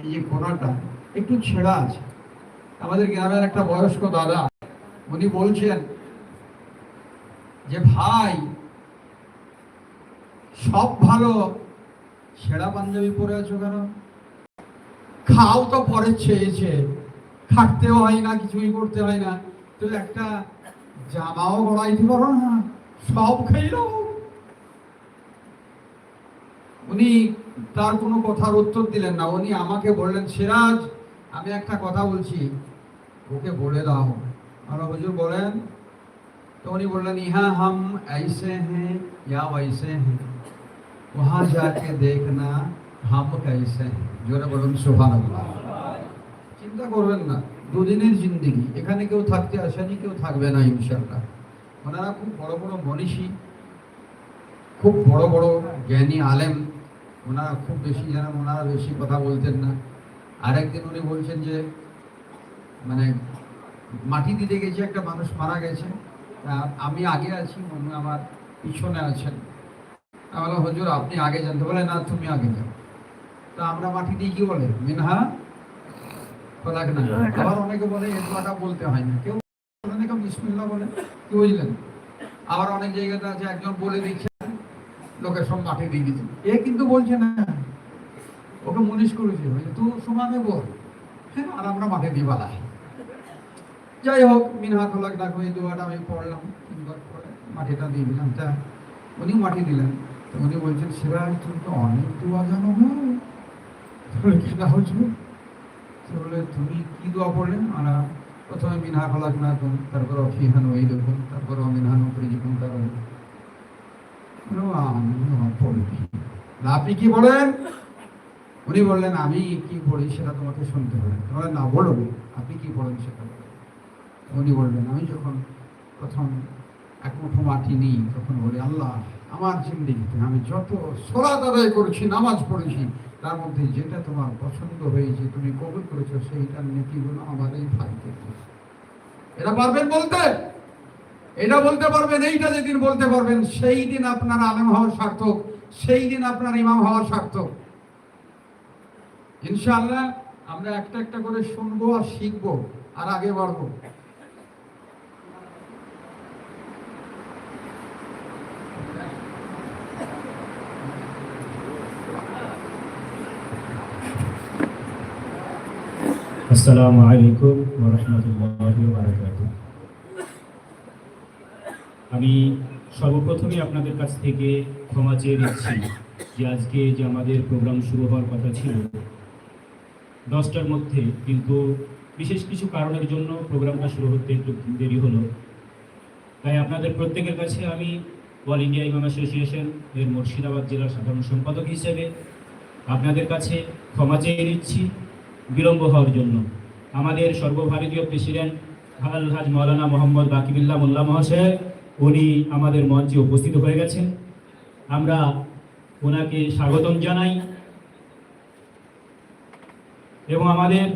এই যে কোনাটা একটু ছেঁড়া আছে। আমাদের গ্রামের একটা বয়স্ক দাদা, উনি বলছেন যে, ভাই, সব ভালো, ছেঁড়া পাঞ্জাবি পরে আছো কেন? খাও তো পরে চেয়েছে, খাটতেও হয় না, কিছুই করতে হয় না। তো একটা জামাও গড়াইতে পারো না, সব খেয়ে উনি তার কোনো কথার উত্তর দিলেন না উনি আমাকে বললেন সিরাজ আমি একটা কথা বলছি ওকে বলে দাও আর হুজুর বলেন তো উনি বললেন ইহা হাম ऐसे हैं या वैसे हैं वहां जाके देखना हम कैसे हैं জোরে বলুন সুবহানাল্লাহ চিন্তা করবেন না দুদিনের জিন্দেগি এখানে কেউ থাকতে আসেনি কেউ থাকবে না ইনশাল্লাহ ওনারা খুব বড় বড় মনীষী খুব বড় বড় জ্ঞানী আলেম ওনারা খুব বেশি জানেন ওনারা বেশি কথা বলতেন না। আরেকদিন উনি বলছেন যে মানে মাটি দিতে গেছে একটা মানুষ মারা গেছে আমি আগে আছি, উনি আমার পিছনে আছেন। বললাম হুজুর, আপনি আগে জানতে বলে, না, তুমি আগে যাও। তা আমরা মাটি দিয়ে কি বলে? মিনহা? ফলাক না। আবার অনেকে বলে এই দোয়াটা বলতে হয় না। কেউ বলে কেউ বিসমিল্লাহ বলে। কি বুঝলেন? আবার অনেক জায়গাতে আছে, একজন বলে দিচ্ছে লোকের সব মাটি দিয়ে দিচ্ছে এ কিন্তু বলছে না, ওকে মুনিশ করেছে। তুই সমানে বল। হ্যাঁ আর আমরা মাঠে দিয়ে বালাই যাই হোক, মিনহা খোলাক ডাকো, এই দোয়াটা আমি পড়লাম, তিনবার পরে মাটিটা দিয়ে দিলাম। তা উনি মাটি দিলেন তো উনি বলছেন সিরাজ তুমি তো অনেক দোয়া জানো হ্যাঁ তাহলে কি হচ্ছে? তাহলে তুমি কি দোয়া পড়লেন আর প্রথমে মিনহা খোলাক না কোন তারপর অফিহান ওই দেখুন, তারপর অমিনহান উপরে জীবন পড়বি আপনি কি বলেন? উনি বললেন, আমি কি পড়ি সেটা তোমাকে শুনতে হবে। তোমার না বলুন, আপনি কি পড়েন সেটা উনি বললেন, আমি যখন প্রথম এক মুঠো মাটি নিই, তখন বলি, আল্লাহ, আমার জিন্দিগিতে আমি যত সলাত আদায় করেছি, নামাজ পড়েছি, তার মধ্যে যেটা তোমার পছন্দ হয়েছে, তুমি কবুল করেছ, সেইটার নীতিগুলো আমার এই ভাই করতে এটা পারবেন বলতে? এটা বলতে পারবেন, এইটা যেদিন বলতে পারবেন, সেই দিন আপনার আলেম হওয়ার সার্থক, সেই দিন আপনার ইমাম হওয়ার সার্থক। ইনশাআল্লাহ আমরা একটা একটা করে শুনব আর শিখব, আর আগে বাড়বো। আসসালামু আলাইকুম ওয়া রাহমাতুল্লাহি ওয়া বারাকাতুহু। আমি সর্বপ্রথমে আপনাদের কাছ থেকে ক্ষমা চেয়ে নিচ্ছি যে আজকে যে আমাদের প্রোগ্রাম শুরু হওয়ার কথা ছিল, দশটার মধ্যে, কিন্তু বিশেষ কিছু কারণের জন্য প্রোগ্রামটা শুরু হতে একটু দেরি হলো। তাই আপনাদের প্রত্যেকের কাছে আমি অল ইন্ডিয়া ইমাম অ্যাসোসিয়েশন এর মুর্শিদাবাদ জেলার সাধারণ সম্পাদক হিসেবে আপনাদের কাছে ক্ষমা চেয়ে নিচ্ছি বিলম্ব হওয়ার জন্য। আমাদের সর্বভারতীয় প্রেসিডেন্ট আলহাজ মৌলানা মোহাম্মদ বাকিবুল্লাহ মোল্লা মহাশয় উনি আমাদের মঞ্চে উপস্থিত হয়ে গেছেন। আমরা ওনাকে স্বাগতম জানাই। এবং আমাদের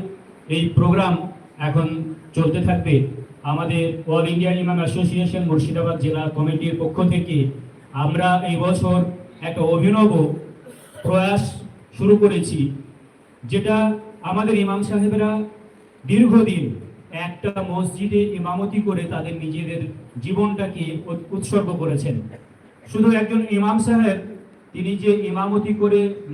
এই প্রোগ্রাম এখন চলতে থাকবে আমাদের All India Imam Association Murshidabad জেলা কমিটির পক্ষ থেকে। আমরা এই বছর একটা অভিনব প্রয়াস শুরু করেছি, যেটা আমাদের ইমাম সাহেবরা দীর্ঘদিন একটা মসজিদে ইমামতি করে তাদের নিজেদের জীবনটাকে উৎ- উৎসর্গ করেছেন। শুধু একজন ইমাম সাহেব, তিনি যে ইমামতি করে